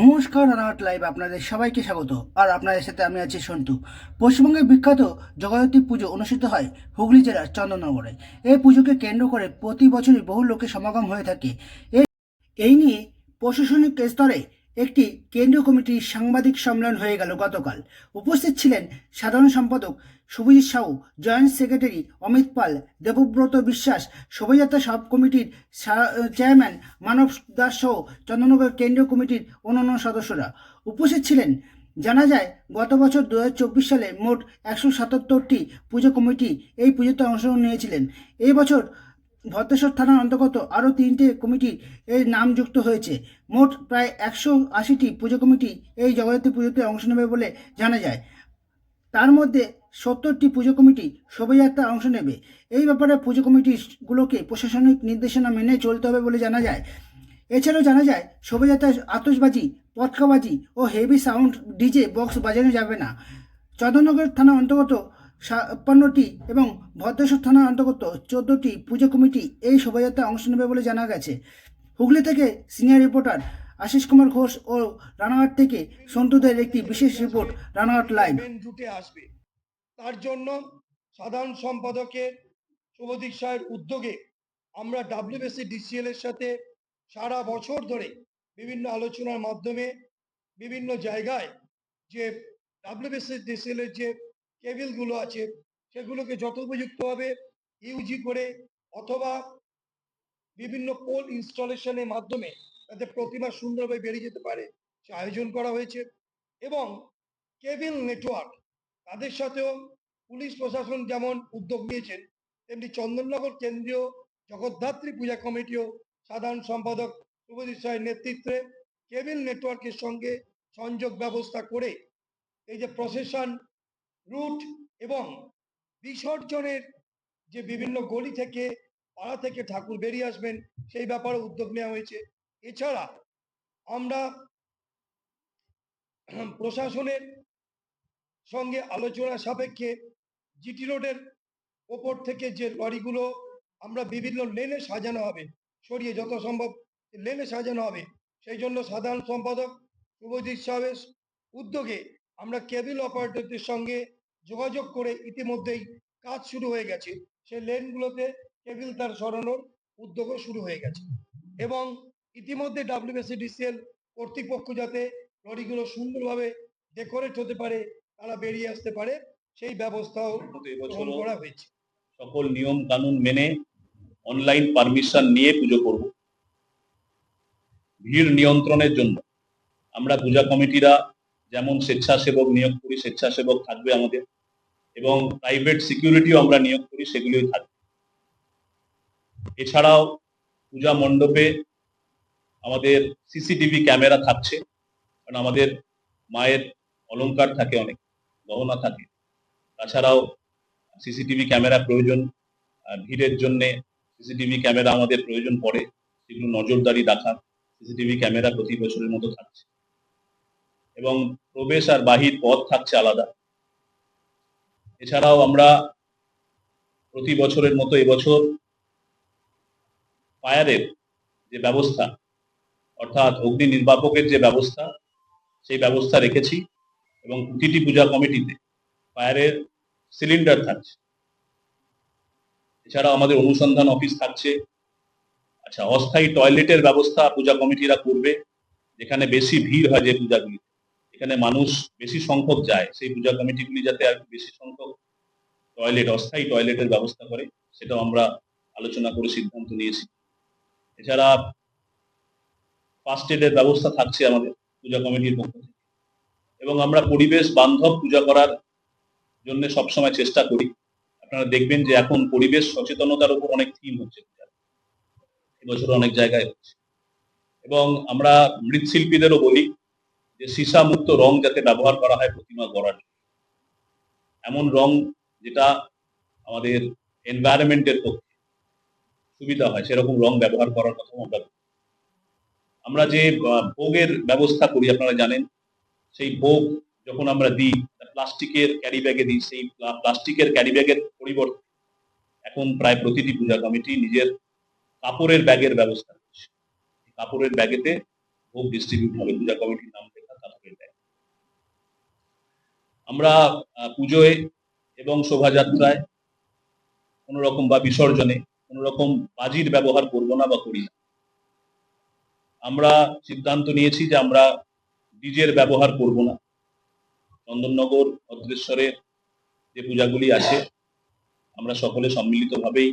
নমস্কার রানাঘাট লাইভ আপনাদের সবাইকে স্বাগত। আর আপনাদের সাথে আমি আছি সন্তু। পশ্চিমবঙ্গের বিখ্যাত জগদ্ধাত্রী পুজো অনুষ্ঠিত হয় হুগলি জেলার চন্দননগরে। এই পুজোকে কেন্দ্র করে প্রতি বছরই বহু লোকের সমাগম হয়ে থাকে। এই নিয়ে প্রশাসনিক স্তরে একটি কেন্দ্রীয় কমিটির সাংবাদিক সম্মেলন হয়ে গেল গতকাল। উপস্থিত ছিলেন সাধারণ সম্পাদক শুভজিৎ সাহু, জয়েন্ট সেক্রেটারি অমিত পাল, দেবব্রত বিশ্বাস, শোভাযাত্রা সাব কমিটির চেয়ারম্যান মানব দাস সহ চন্দননগর কেন্দ্রীয় কমিটির অন্যান্য সদস্যরা। উপস্থিত ছিলেন, জানা যায়, গত বছর দু হাজার চব্বিশ সালে মোট একশো সাতাত্তরটি পুজো কমিটি এই পুজোতে অংশগ্রহণ নিয়েছিলেন। এই বছর ভদ্রেশ্বর থানার অন্তর্গত আরও তিনটে কমিটি এর নাম যুক্ত হয়েছে। মোট প্রায় একশো আশিটি পুজো কমিটি এই জগদ্ধাত্রী পুজোতে অংশ নেবে বলে জানা যায়। তার মধ্যে সত্তরটি পুজো কমিটি শোভাযাত্রা অংশ নেবে। এই ব্যাপারে পুজো কমিটিগুলোকে প্রশাসনিক নির্দেশনা মেনে চলতে হবে বলে জানা যায়। এছাড়াও জানা যায়, শোভাযাত্রায় আতশবাজি, পটকাবাজি ও হেভি সাউন্ড ডিজে বক্স বাজানো যাবে না। চন্দননগর থানা অন্তর্গত ছাপ্পান্নটি এবং ভদ্রেশ্বর থানার অন্তর্গত চোদ্দটি পুজো কমিটি এই শোভাযাত্রায় অংশ নেবে বলে জানা গেছে। হুগলি থেকে সিনিয়র রিপোর্টার আশিস কুমার ঘোষ ও রানাঘাট থেকে সন্তুদের একটি বিশেষ রিপোর্ট, রানাঘাট লাইভ। জুটে আসবে। তার জন্য সাধারণ সম্পাদকের, শুভদীপ সাহের উদ্যোগে আমরা ডাব্লিউবিসি ডিসিএল এর সাথে সারা বছর ধরে বিভিন্ন আলোচনার মাধ্যমে বিভিন্ন জায়গায় যে ডাব্লিউবিসি ডিসিএল এর যে কেবিলগুলো আছে, সেগুলোকে যত যথোপযুক্তভাবে ইউজি করে অথবা বিভিন্ন পোল ইনস্টলেশনের মাধ্যমে তাদের প্রতিমা সুন্দরভাবে বেরিয়ে যেতে পারে, সে আয়োজন করা হয়েছে এবং কেবিল নেটওয়ার্ক তাদের সাথেও পুলিশ প্রশাসন যেমন উদ্যোগ নিয়েছেন, তেমনি চন্দননগর কেন্দ্রীয় জগদ্ধাত্রী পূজা কমিটিও সাধারণ সম্পাদক শুভজিৎ সাহের নেতৃত্বে কেবিল নেটওয়ার্কের সঙ্গে সংযোগ ব্যবস্থা করে এই যে প্রসেশন রুট এবং বিসর্জনের যে বিভিন্ন গলি থেকে, পাড়া থেকে ঠাকুর বেরিয়ে আসবেন, সেই ব্যাপারে উদ্যোগ নেওয়া হয়েছে। এছাড়া আমরা প্রশাসনের সঙ্গে আলোচনা সাপেক্ষে জিটি রোডের ওপর থেকে যে লরিগুলো আমরা বিভিন্ন লেনে সাজানো হবে, সরিয়ে যত সম্ভব লেনে সাজানো হবে, সেই জন্য সাধারণ সম্পাদক শুভজিৎ সাহেবের উদ্যোগে আমরা কেবিল অপারেটরদের সঙ্গে যোগাযোগ করে ইতিমধ্যেই কাজ শুরু হয়ে গেছে। সেই লেনগুলোতে কেবিল তার সরানোর উদ্যোগও শুরু হয়ে গেছে। এবং ইতিমধ্যে ডাব্লিউবিসিডিসিএল কর্তৃপক্ষ যাতে লরিগুলো সুন্দরভাবে ডেকোরেট হতে পারে তারা বেরিয়ে আসতে পারে সেই ব্যবস্থাও গ্রহণ করা হয়েছে। সকল নিয়ম কানুন মেনে অনলাইন পারমিশন নিয়ে পুজো করব। ভিড় নিয়ন্ত্রণের জন্য আমরা পূজা কমিটিরা যেমন স্বেচ্ছাসেবক নিয়োগ করি, স্বেচ্ছাসেবক থাকবে আমাদের। এবং প্রাইভেট সিকিউরিটিও আমরা নিয়োগ করি সেগুলোই থাকবে। এছাড়াও পূজা মণ্ডপে আমাদের সিসিটিভি ক্যামেরা থাকছে, কারণ আমাদের মায়ের অলংকার থাকে অনেক, গহনা থাকে। তাছাড়াও সিসিটিভি ক্যামেরা প্রয়োজন ভিড়ের জন্যে সিসিটিভি ক্যামেরা আমাদের প্রয়োজন পড়ে, সেগুলো নজরদারি রাখা সিসিটিভি ক্যামেরা প্রতি বছরের মতো থাকছে। এবং প্রবেশ আর বাহির পথ থাকছে আলাদা। এছাড়াও আমরা প্রতি বছরের মতো এবছর ফায়ারের যে ব্যবস্থা, অর্থাৎ অগ্নি নির্বাপকের যে ব্যবস্থা, সেই ব্যবস্থা রেখেছি এবং প্রতিটি পূজা কমিটিতে ফায়ারের সিলিন্ডার থাকছে। এছাড়া আমাদের অনুসন্ধান অফিস থাকছে। আচ্ছা অস্থায়ী টয়লেটের ব্যবস্থা পূজা কমিটিরা করবে, যেখানে বেশি ভিড় হয় যে পূজাগুলি এখানে মানুষ বেশি সংখ্যক যায়, সেই পূজা কমিটিগুলি যাতে আর বেশি সংখ্যক টয়লেট অস্থায়ী টয়লেটের ব্যবস্থা করে, সেটাও আমরা আলোচনা করে সিদ্ধান্ত নিয়েছি। এছাড়া ফার্স্ট এডের ব্যবস্থা থাকছে আমাদের পূজা কমিটির পক্ষ থেকে। এবং আমরা পরিবেশ বান্ধব পূজা করার জন্য সবসময় চেষ্টা করি। আপনারা দেখবেন যে এখন পরিবেশ সচেতনতার উপর অনেক থিম হচ্ছে এবছর অনেক জায়গায় হচ্ছে। এবং আমরা মৃৎশিল্পীদেরও বলি যে সীসা মুক্ত রং যাতে ব্যবহার করা হয় প্রতিমা গড়ার। এমন রং যেটা আমাদের এনভায়রনমেন্টের পক্ষে সুবিধা হয়, সেরকম রং ব্যবহার করার কথা আমরা আমরা যে ভোগের ব্যবস্থা করি, আপনারা জানেন, সেই ভোগ যখন আমরা দিই প্লাস্টিকের ক্যারি ব্যাগে দিই, সেই প্লাস্টিকের ক্যারি ব্যাগের পরিবর্তে এখন প্রায় প্রতিটি পূজা কমিটি নিজের কাপড়ের ব্যাগের ব্যবস্থা করছে কাপড়ের ব্যাগেতে ভোগ ডিস্ট্রিবিউট হবে, পূজা কমিটির নাম আমরা পুজোয় এবং শোভাযাত্রায় কোনো রকম বা বিসর্জনে কোনো রকম বাজির ব্যবহার করব না বা করি না। আমরা সিদ্ধান্ত নিয়েছি যে আমরা ডিজের ব্যবহার করব না। চন্দননগর, ভদ্রেশ্বরের যে পূজাগুলি আছে, আমরা সকলে সম্মিলিতভাবেই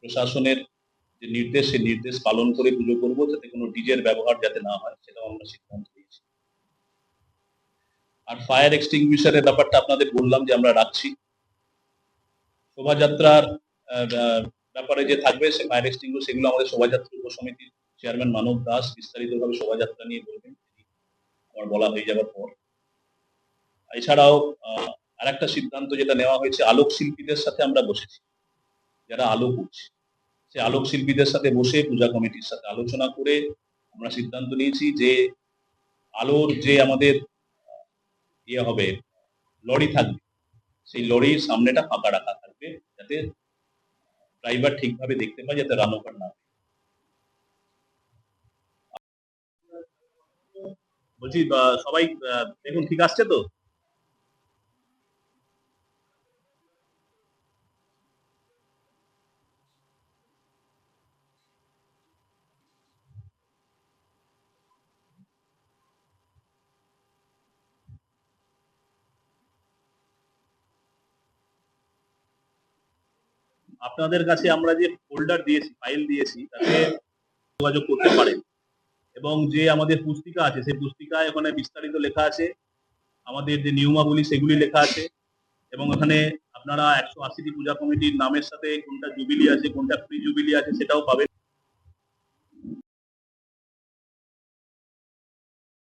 প্রশাসনের যে নির্দেশ, সেই নির্দেশ পালন করে পুজো করব। যাতে কোনো ডিজের ব্যবহার যাতে না হয়, সেটাও আমরা সিদ্ধান্ত আর ফায়ার এক্সটিংগুইশারের ব্যাপারটা আপনাদের বললাম যে আমরা রাখছি। শোভাযাত্রার ব্যাপারে যে থাকবে সে ফায়ার এক্সটিংগুইশ সেগুলো আমাদের শোভাযাত্রা উপসমিতির চেয়ারম্যান মানব দাস বিস্তারিতভাবে শোভাযাত্রা নিয়ে বলবেন। আমার বলা হয়ে যাওয়ার পর। এছাড়াও আহ, আরেকটা সিদ্ধান্ত যেটা নেওয়া হয়েছে আলোক শিল্পীদের সাথে আমরা বসেছি। যারা আলো করছে সে আলোক শিল্পীদের সাথে বসে পূজা কমিটির সাথে আলোচনা করে আমরা সিদ্ধান্ত নিয়েছি যে আলোর যে আমাদের ইয়ে হবে, লরি থাকবে। সেই লরির সামনেটা ফাঁকা রাখা থাকবে, যাতে ড্রাইভার ঠিকভাবে দেখতে পায় যাতে রান ওভার না বলছি সবাই দেখুন, ঠিক আসছে তো? আপনাদের কাছে আমরা যে ফোল্ডার দিয়েছি ফাইল দিয়েছি, তাতে যোগাযোগ করতে পারেন। এবং যে আমাদের পুস্তিকা আছে, সেই পুস্তিকায় ওখানে বিস্তারিত লেখা আছে। আমাদের যে নিয়মাবলী, সেগুলি লেখা আছে। এবং ওখানে আপনারা একশো আশিটি পূজা কমিটির নামের সাথে কোনটা জুবিলি আছে, কোনটা প্রি জুবিলি আছে, সেটাও পাবেন।